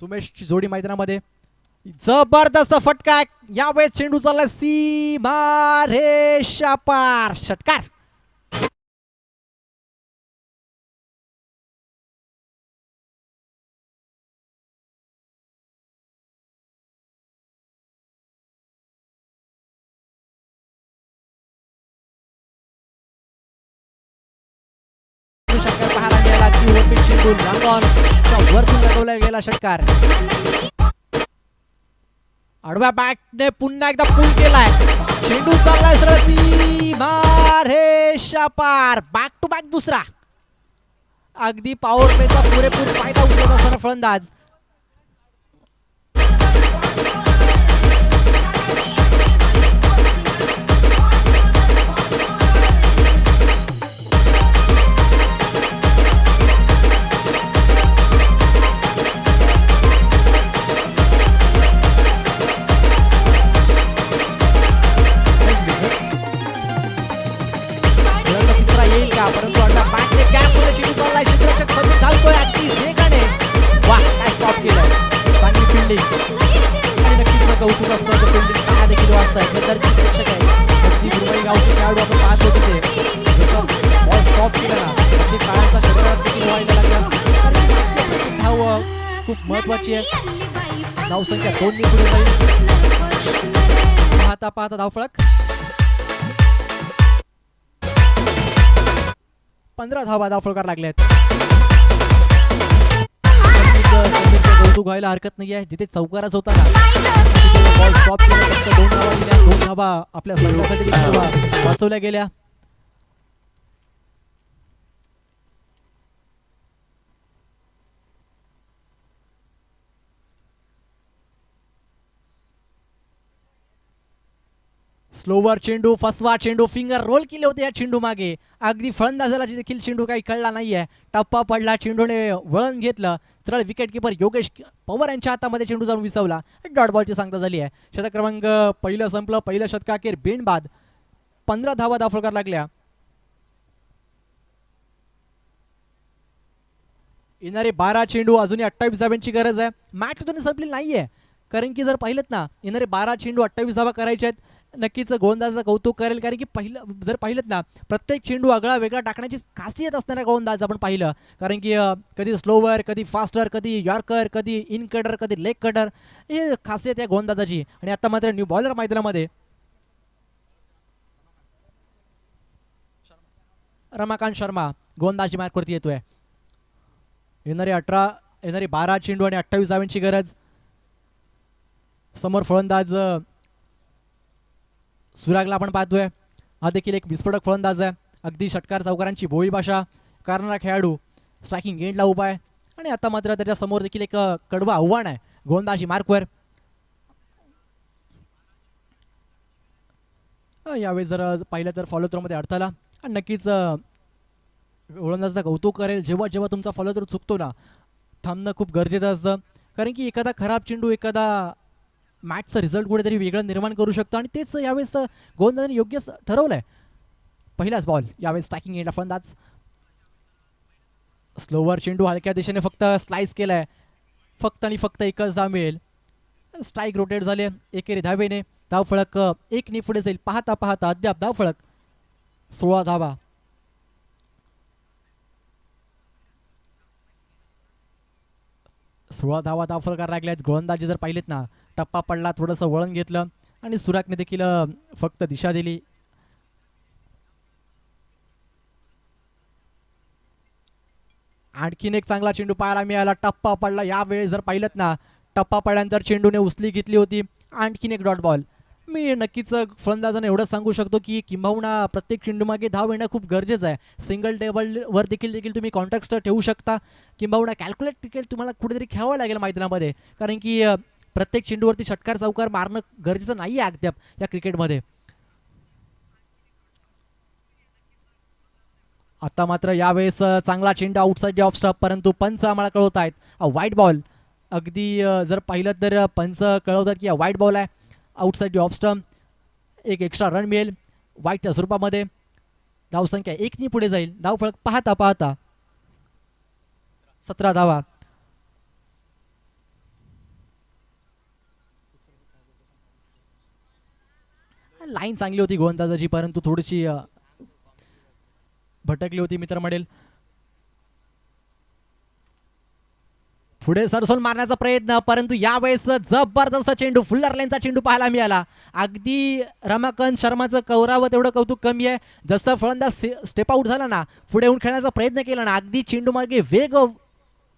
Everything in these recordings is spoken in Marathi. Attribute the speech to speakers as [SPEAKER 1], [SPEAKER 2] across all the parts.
[SPEAKER 1] सुमेशची जोडी मैदानामध्ये. जबरदस्त फटका. यावेळेस चेंडू चालला सी रेषा पार. षटकार. षटकार ओपी चेंडू वरतून लगवला गेला षटकार. आडव्या बॅटने पुन्हा एकदा पुल केलाय. चेंडू चाललाय सरळ. सीमा रेषा पार बॅक टू बॅक दुसरा. अगदी पॉवर प्लेचा पुरेपूर फायदा उचलत असताना फलंदाज. चांगली तुम्ही नक्कीच कौतुक असतं फिल्डिंग काय देखील वाचताय नंतरची प्रेक्षक आहे अगदी दुर्मळी गावचे शाळू आपण पाहत होते ते. बॉल स्टॉप केला ना अगदी काळाचा षटकार देखील व्हायला लागला. आणि धाव खूप महत्वाची आहे धावसंख्या दोन मी पुढे जाईल. पाहता पाहता धावफळक. पंधरा धावा धावफळकार लागले आहेत कौतुक व्हायला हरकत नाही आहे जिथे चौकाराच होता ना बॉल स्टॉप केला दोन धावा दिल्या. दोन धावा आपल्या संघासाठी वाचवल्या गेल्या. स्लोवर चेंडू फसवा चेंडू फिंगर रोल केले होते या चेंडू मागे. अगदी फलंदाजाला देखील चेंडू काही कळला नाहीये. टप्पा पडला चेंडूने वळण घेतलं. सरळ विकेटकीपर योगेश पवार यांच्या हातामध्ये चेंडू जाऊन विसवला. डॉट बॉलची सांगता झाली आहे. शतक क्रमांक पहिलं संपलं. पहिलं शतकाखेर बेंड बाद पंधरा धावा दाफळकार लागल्या. येणारे बारा चेंडू अजूनही अठ्ठावीस धाव्यांची गरज आहे. मॅच अजूनही संपली नाहीये. कारण की जर पाहिलं ना येणारे बारा चेंडू अठ्ठावीस धावा करायचे आहेत. नक्कीच गोलंदाजाचं कौतुक करेल कारण की पहिलं जर पाहिलं ना प्रत्येक चेंडू आगळा वेगळा टाकण्याची खासियत असणारा गोलंदाज आपण पाहिलं. कारण की कधी स्लोवर कधी फास्टर कधी यॉर्कर कधी इन कटर कधी लेग कटर हे खासियत आहे गोलंदाजाची आणि आता मात्र न्यू बॉलर मैदानामध्ये. रमाकांत शर्मा गोलंदाजी मार्कवरती येतोय. येणारे अठरा येणारी बारा चेंडू आणि अठ्ठावीस धाव्यांची गरज. समोर फलंदाज सुरागला आपण पाहतोय. हा देखील एक विस्फोटक फलंदाज आहे. अगदी षटकार चौकारांची भोळी भाषा करणारा खेळाडू स्ट्रायकिंग एंडला उभा आहे. आणि आता मात्र त्याच्यासमोर देखील एक कडवा कडवं आव्हान आहे गोंदाजी मार्कवर. यावेळी जर पाहिलं तर फॉलो थ्रोमध्ये अडथळा. आणि नक्कीच गोलंदाजाचं कौतुक करेल. जेव्हा जेव्हा तुमचा फॉलो थ्रो चुकतो ना थांबणं खूप गरजेचं असतं. कारण की एखादा खराब चेंडू एखादा मॅचचं रिझल्ट कुठेतरी वेगळं निर्माण करू शकतो आणि तेच यावेळेस गोलंदाजाने योग्य ठरवलं ठरवलंय. पहिलाच बॉल यावेळेस स्ट्रायकिंग येईल फलंदाज. स्लोवर चेंडू हलक्या दिशेने फक्त स्लाइस केलाय. फक्त आणि फक्त एकच जा मिळेल स्ट्राईक रोटेट झाले एकेरी धावेने. धावफळक एक ने पुढे जाईल. पाहता पाहता अद्याप धावफळक. सोळा धावा. सोळा धावा धावफलकार लागल्यात. गोलंदाजी जर पाहिलेत ना टप्पा पडला थोडंसं वळण घेतलं आणि सुराकने देखील फक्त दिशा दिली. आणखीन एक चांगला चेंडू पाहायला मिळाला. टप्पा पडला. यावेळी जर पाहिलं ना टप्पा पडल्यानंतर चेंडूने उचली घेतली होती. आणखीन एक डॉट बॉल. मी नक्कीच फलंदाजाने एवढं सांगू शकतो की किंबहुना प्रत्येक चेंडूमागे धाव येणं खूप गरजेचं आहे. सिंगल टेबलवर देखील देखील तुम्ही कॉन्टॅक्ट ठेवू शकता. किंबहुना कॅल्क्युलेट क्रिकेट तुम्हाला कुठेतरी खेळावं लागेल मैदानामध्ये. कारण की प्रत्येक चेंडूवरती षटकार चौकार मारणं गरजेचं नाही आहे अद्याप या क्रिकेटमध्ये. आता मात्र यावेळेस चांगला चेंडू आउटसाईड ऑफ स्टॉप परंतु पंच आम्हाला कळवत आहेत. व्हाईट बॉल अगदी जर पाहिलं तर पंच कळवतात की व्हाईट बॉल आहे. आउटसाईड ऑफ स्टंप एक एक्स्ट्रा रन मिळेल. व्हाईटच्या स्वरूपामध्ये. धावसंख्या एकनी पुढे जाईल. धावफळक पाहता पाहता. सतरा धावा. लाईन चांगली होती गोलंदाजाची परंतु थोडीशी भटकली होती मित्र मडेल पुढे सरसोल मारण्याचा प्रयत्न परंतु यावेळेस जबरदस्त चेंडू फुल्लर लाईनचा चेंडू पाहायला मिळाला. अगदी रमाकांत शर्माचं कौरावं तेवढं कौतुक कमी आहे. जसं फलंदाज स्टेप आउट झाला ना पुढे येऊन खेळण्याचा प्रयत्न केला ना अगदी चेंडू मागे वेग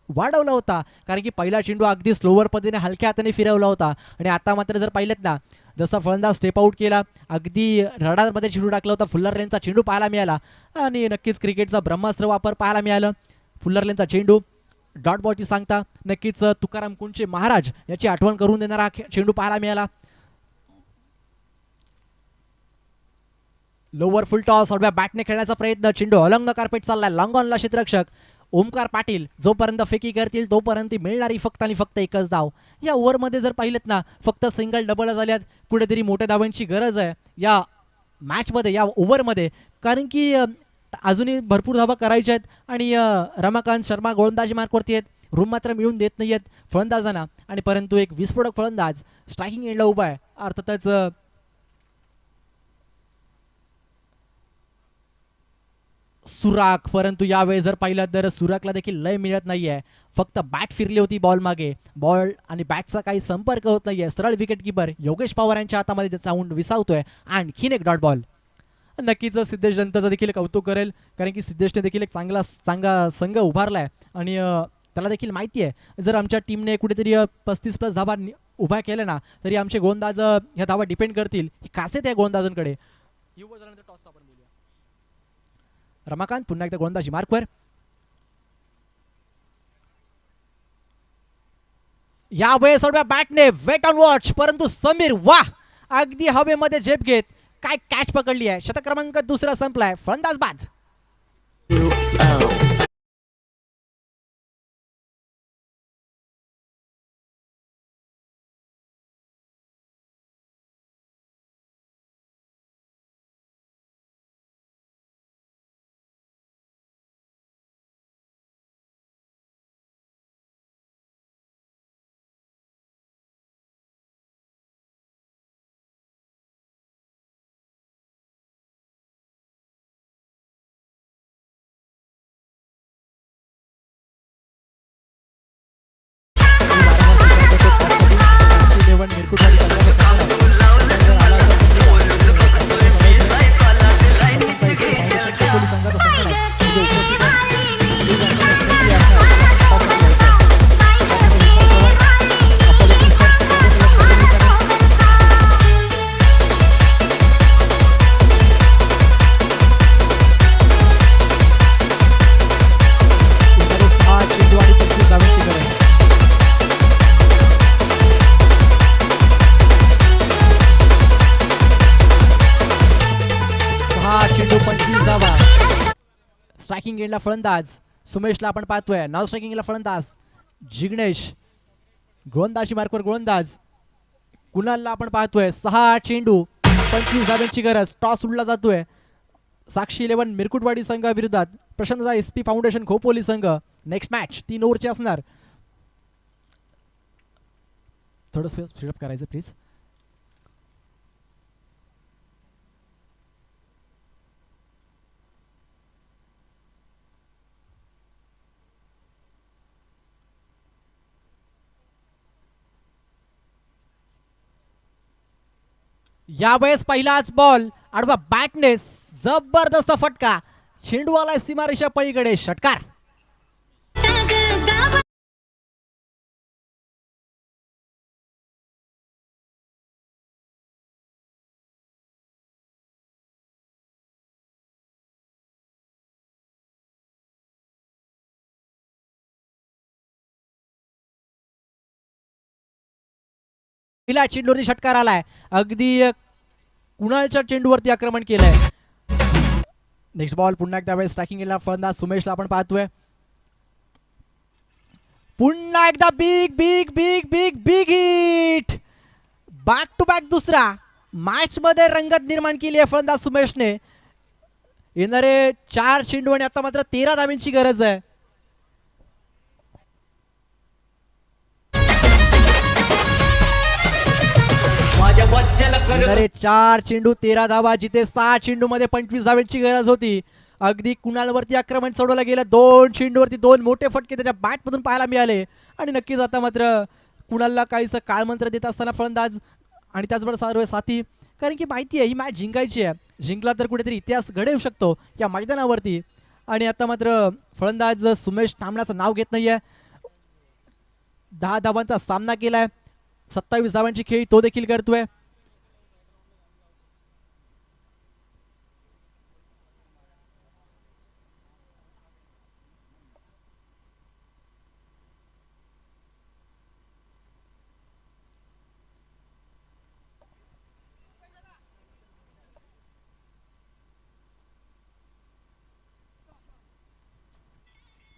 [SPEAKER 1] वाढवला होता. कारण की पहिला चेंडू अगदी स्लोवर पद्धतीने हलक्या हाताने फिरवला होता. आणि आता मात्र जर पाहिलेत ना जसा फलंदाज स्टेप आउट केला अगदी रडारमध्ये चेंडू टाकला होता फुल्लर लेनचा चेंडू पाहायला मिळाला. आणि नक्कीच क्रिकेटचा ब्रह्मास्त्र वापर पाहायला मिळालं. फुल्लर लेनचा चेंडू डॉट बॉलची सांगता नक्कीच तुकाराम कुंचे महाराज याची आठवण करून देणारा चेंडू पाहायला मिळाला. लोवर फुल टॉस अडव्या बॅटने खेळण्याचा प्रयत्न चेंडू अलंग कार्पेट चाललाय. लॉंग ऑनला क्षेत्ररक्षक. ओमकार पाटील जोपर्यंत फेकी करतील तोपर्यंत ती मिळणारी फक्त आणि फक्त एकच धाव. या ओव्हरमध्ये जर पाहिलेत ना फक्त सिंगल डबल झाल्यात कुठेतरी मोठ्या धावांची गरज आहे. या मॅचमध्ये या ओव्हरमध्ये कारण की अजूनही भरपूर धावा करायच्या आहेत आणि रमाकांत शर्मा गोलंदाजी मार्कवरती आहेत. रूम मात्र मिळून देत नाही आहेत फलंदाजांना. आणि परंतु एक विस्फोटक फलंदाज स्ट्रायकिंग एंडला उभा आहे. अर्थातच सुराख परंतु यावेळेस जर पाहिलं तर सुराखला देखील लय मिळत नाही आहे फक्त बॅट फिरली होती बॉल मागे. बॉल आणि बॅटचा काही संपर्क होत नाही आहे सरळ विकेट किपर योगेश पवार यांच्या हातामध्ये साऊंड विसावतोय. आणखीन एक डॉट बॉल नक्कीच सिद्धेश जनताचं देखील कौतुक करेल कारण की सिद्धेशने देखील एक चांगला चांगला संघ उभारला आहे आणि त्याला देखील माहिती आहे. जर आमच्या टीमने कुठेतरी पस्तीस प्लस धावा उभा केल्या ना तरी आमचे गोंदाज ह्या धावा डिपेंड करतील. ही खासियत आहे गोलंदाजांकडे टॉस रमाकांत पुन्हा एकदा गोलंदाजी. मार्कवर. या वेळेस सोडव्या बॅटने वेट ऑन वॉच परंतु समीर वा अगदी हवेमध्ये झेप घेत काय कॅच पकडली आहे? शतक क्रमांक दुसरा संपलाय. फलंदाज बाद. Um, स्ट्रायकिंग फलंदाज सुमेशला आपण पाहतोय. नाव स्ट्रायकिंगला फलंदाज जिग्नेश. गोलंदाजी मार्कवर गोलंदाज कुणालला आपण पाहतोय? सहा चेंडू. पंचवीस धाव्यांची गरज. टॉस उडला जातोय. Sakshi eleven Mirkutwadi संघाविरोधात Prashant S P foundation Khopoli संघ. नेक्स्ट मॅच तीन ओव्हरची असणार. थोडं स्पीडअप करायचं प्लीज. यावेळेस पहिलाच बॉल आडवा बॅटने जबरदस्त फटका. चेंडू सीमारेषा पलीकडे षटकार. पहिला चेंडूवरती षटकार आलाय. अगदी एक कुणालच्या चेंडूवरती आक्रमण केलंय. नेक्स्ट बॉल पुन्हा एकदा वेळेस स्ट्रायकिंग केला फलंदाज सुमेशला आपण पाहतोय. पुन्हा एकदा big big big big big hit back to back दुसरा. मॅच मध्ये रंगत निर्माण केली आहे फलंदाज सुमेशने. येणारे चार चेंडू आणि आता मात्र तेरा धावींची गरज आहे. चार चेंडू तेरा धावा जिथे सहा चेंडू मध्ये पंचवीस धाव्यांची गरज होती. अगदी कुणालवरती आक्रमण सोडवलं गेलं दोन चेंडूवरती दोन मोठे फटके त्याच्या बॅट मधून पाहायला मिळाले. आणि नक्कीच आता मात्र कुणालला काहीसं काळमंत्र देत असताना फलंदाज आणि त्याचबरोबर सर्व साथी कारण की माहिती आहे ही मॅच जिंकायची आहे. जिंकला तर कुठेतरी इतिहास घडवू शकतो या मैदानावरती. आणि आता मात्र फलंदाज सुमेश तांबण्याचं नाव घेत नाहीये. दहा धावांचा सामना केलाय. सत्तावीस धावांची खेळी तो देखील करतोय.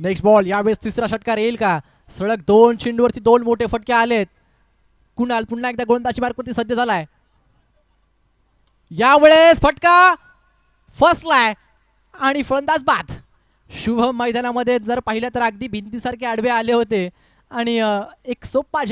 [SPEAKER 1] नेक्स्ट बॉल यावेळेस तिसरा षटकार येईल का? सडक दोन चेंडूवरती दोन मोठे फटके आलेत. कुणाल पुन्हा एकदा गोलंदाजी मार्गवरती सज्ज झालाय. यावेळेस फटका फसलाय आणि फलंदाज बाद. शुभ मैदानामध्ये जर पाहिलं तर अगदी भिंतीसारखे आडवे आले होते. आणि एक सोपा